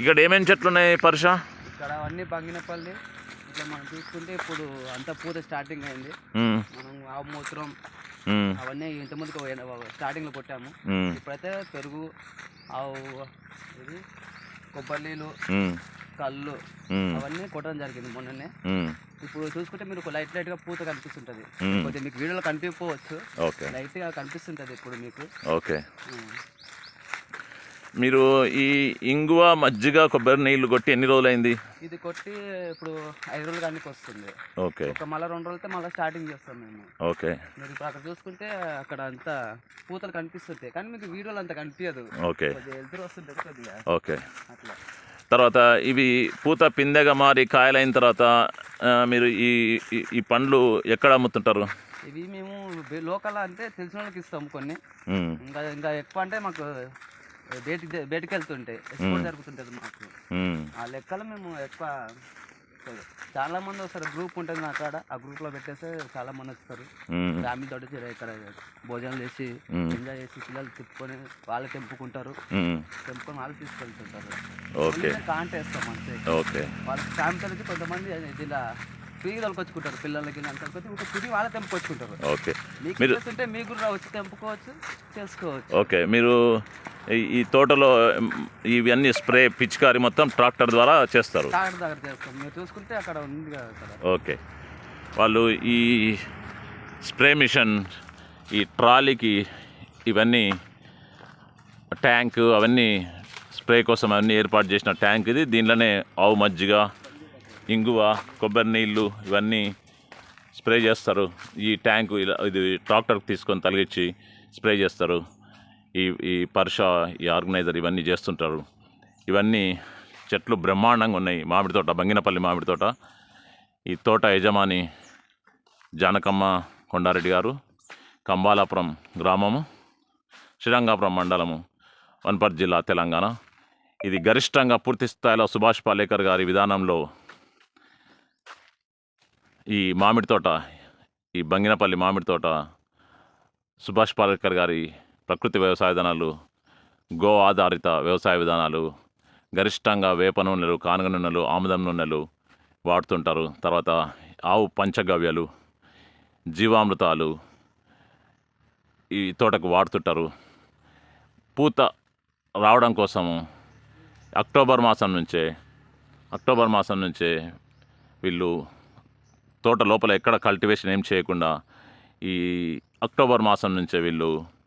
ఇక్కడ ఏమేమి చెట్లు ఉన్నాయి పరుష? ఇక్కడ అవన్నీ బంగినపల్లి. ఇట్లా మనం చూసుకుంటే ఇప్పుడు అంతా పూత స్టార్టింగ్ అయింది. మనం ఆవు మూత్రం అవన్నీ ఇంతకుముందుకు స్టార్టింగ్లో కొట్టాము. ఉమ్, ఇప్పుడైతే పెరుగు ఆవు ఇది కొబ్బరి నీళ్ళు కళ్ళు అవన్నీ కొట్టడం జరిగింది మొన్ననే. ఇప్పుడు చూసుకుంటే మీరు ఒక లైట్ లైట్గా పూత కనిపిస్తుంటుంది. కొద్దిగా మీకు వీడియోలో కనిపించకపోవచ్చు. ఓకే. లైట్గా కనిపిస్తుంటుంది ఇప్పుడు మీకు. ఓకే. మీరు ఈ ఇంగువ మజ్జిగ కొబ్బరి నీళ్ళు కొట్టి ఎన్ని రోజులైంది? ఇది కొట్టి ఇప్పుడు ఐదు రోజులు కానీ వస్తుంది. ఓకే. ఒక మళ్ళీ రెండు రోజులతో మళ్ళీ స్టార్టింగ్ చేస్తాం మేము. ఓకే. మీరు ఇప్పుడు అక్కడ చూసుకుంటే అక్కడ అంతా పూతలు కనిపిస్తుంటాయి. కానీ మీకు వీడియోలో అంత కనిపించదు. ఓకే. ఎదురు వస్తుంటుంది కొద్దిగా. ఓకే. అట్లా. తర్వాత ఇవి పూత పిందెగా మారి కాయలైన తర్వాత మీరు ఈ ఈ- పండ్లు ఎక్కడ అమ్ముతుంటారు? ఇవి మేము లోకల్ అంటే తెలిసిన వాళ్ళకి ఇస్తాం కొన్ని. ఇంకా ఇంకా ఎక్కువ అంటే మాకు బయటికి బయటికి వెళ్తుంటాయి ఎక్స్పోర్ట్ జరుగుతుంటుంది మాకు. ఆ లెక్కలో మేము ఎక్కువ చాలా మంది వస్తారు గ్రూప్ ఉంటుంది నా కాడ ఆ గ్రూప్లో పెట్టేస్తే చాలా మంది వస్తారు. ఫ్యామిలీ తోటి ఇక్కడ భోజనం చేసి. ఎంజాయ్ చేసి పిల్లలు తిప్పుకొని వాళ్ళు తెంపుకుంటారు. తెంపుకొని వాళ్ళు తీసుకెళ్తుంటారు. కాంటేస్తాం అంతే. వాళ్ళ ఫ్యామిలీ కొంతమంది ఇలా ఫ్రీ తొలకొచ్చుకుంటారు పిల్లలకి అంతకొచ్చి ఒక ఫ్రీ వాళ్ళే తెంపుకొచ్చుకుంటారు. ఓకే. మీకు మీరు- మీకు కూడా వచ్చి తెంపుకోవచ్చు చేసుకోవచ్చు ఓకే మీరు ఈ- తోటలో ఇవన్నీ స్ప్రే పిచికారి మొత్తం ట్రాక్టర్ ద్వారా చేస్తారు. ఓకే. వాళ్ళు ఈ స్ప్రే మిషన్ ఈ ట్రాలీకి ఇవన్నీ ట్యాంక్ అవన్నీ స్ప్రే కోసం అవన్నీ ఏర్పాటు చేసిన ట్యాంక్ ఇది. దీనిలోనే ఆవు మజ్జిగ ఇంగువ కొబ్బరి నీళ్ళు ఇవన్నీ స్ప్రే చేస్తారు. ఈ ట్యాంకు ఇలా ఇది ట్రాక్టర్కి తీసుకొని తలిగించి స్ప్రే చేస్తారు. ఈ ఈ పర్ష ఈ ఆర్గనైజర్ ఇవన్నీ చేస్తుంటారు. ఇవన్నీ చెట్లు బ్రహ్మాండంగా ఉన్నాయి. మామిడి తోట బంగినపల్లి మామిడి తోట. ఈ తోట యజమాని జానకమ్మ కొండారెడ్డి గారు కంబాలాపురం గ్రామము శ్రీరంగాపురం మండలము వన్పర్తి జిల్లా తెలంగాణ. ఇది గరిష్టంగా పూర్తి స్థాయిలో సుభాష్ పాలేకర్ గారి విధానంలో ఈ మామిడి తోట ఈ బంగినపల్లి మామిడి తోట సుభాష్ పాలేకర్ గారి ప్రకృతి వ్యవసాయ విధానాలు గో ఆధారిత వ్యవసాయ విధానాలు గరిష్టంగా వేప నూనెలు కానుగ నూనెలు ఆముదం నూనెలు వాడుతుంటారు. తర్వాత ఆవు పంచగవ్యాలు జీవామృతాలు ఈ తోటకు వాడుతుంటారు. పూత రావడం కోసము అక్టోబర్ మాసం నుంచే అక్టోబర్ మాసం నుంచే వీళ్ళు తోట లోపల ఎక్కడ కల్టివేషన్ ఏం చేయకుండా ఈ అక్టోబర్ మాసం నుంచే వీళ్ళు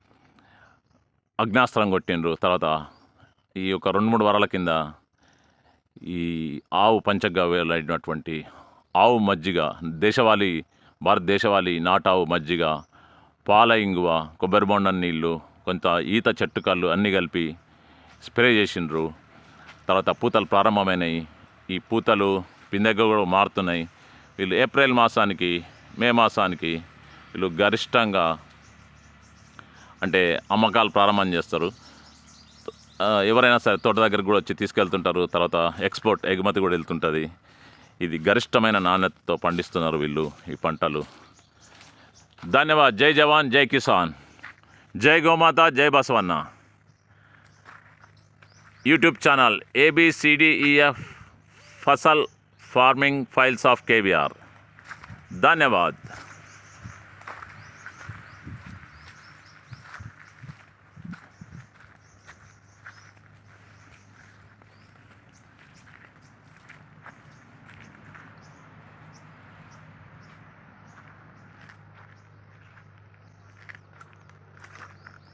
అగ్నాస్త్రం కొట్టిండ్రు. తర్వాత ఈ ఒక రెండు మూడు వారాల కింద ఈ ఆవు పంచగా అయినటువంటి ఆవు మజ్జిగ దేశవాళీ భారతదేశవాళీ నాటావు మజ్జిగ పాల ఇంగువ కొబ్బరి బొండం నీళ్ళు కొంత ఈత చెట్టు కళ్ళు అన్నీ కలిపి స్ప్రే చేసిండ్రు. తర్వాత పూతలు ప్రారంభమైనాయి. ఈ పూతలు పిందెగా కూడా మారుతున్నాయి. వీళ్ళు ఏప్రిల్ మాసానికి మే మాసానికి వీళ్ళు గరిష్టంగా అంటే అమ్మకాలు ప్రారంభం చేస్తారు. ఎవరైనా సరే తోట దగ్గరికి కూడా వచ్చి తీసుకెళ్తుంటారు. తర్వాత ఎక్స్పోర్ట్ ఎగుమతి కూడా వెళ్తుంటుంది. ఇది గరిష్టమైన నాణ్యతతో పండిస్తున్నారు వీళ్ళు ఈ పంటలు. ధన్యవాద్. జై జవాన్ జై కిసాన్. జై గోమాత జై Basavanna. YouTube channel ABCDEF Fasal farming files of KVR ధన్యవాద్.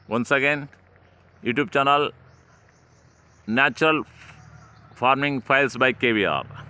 Once again youtube channel natural farming files by kvr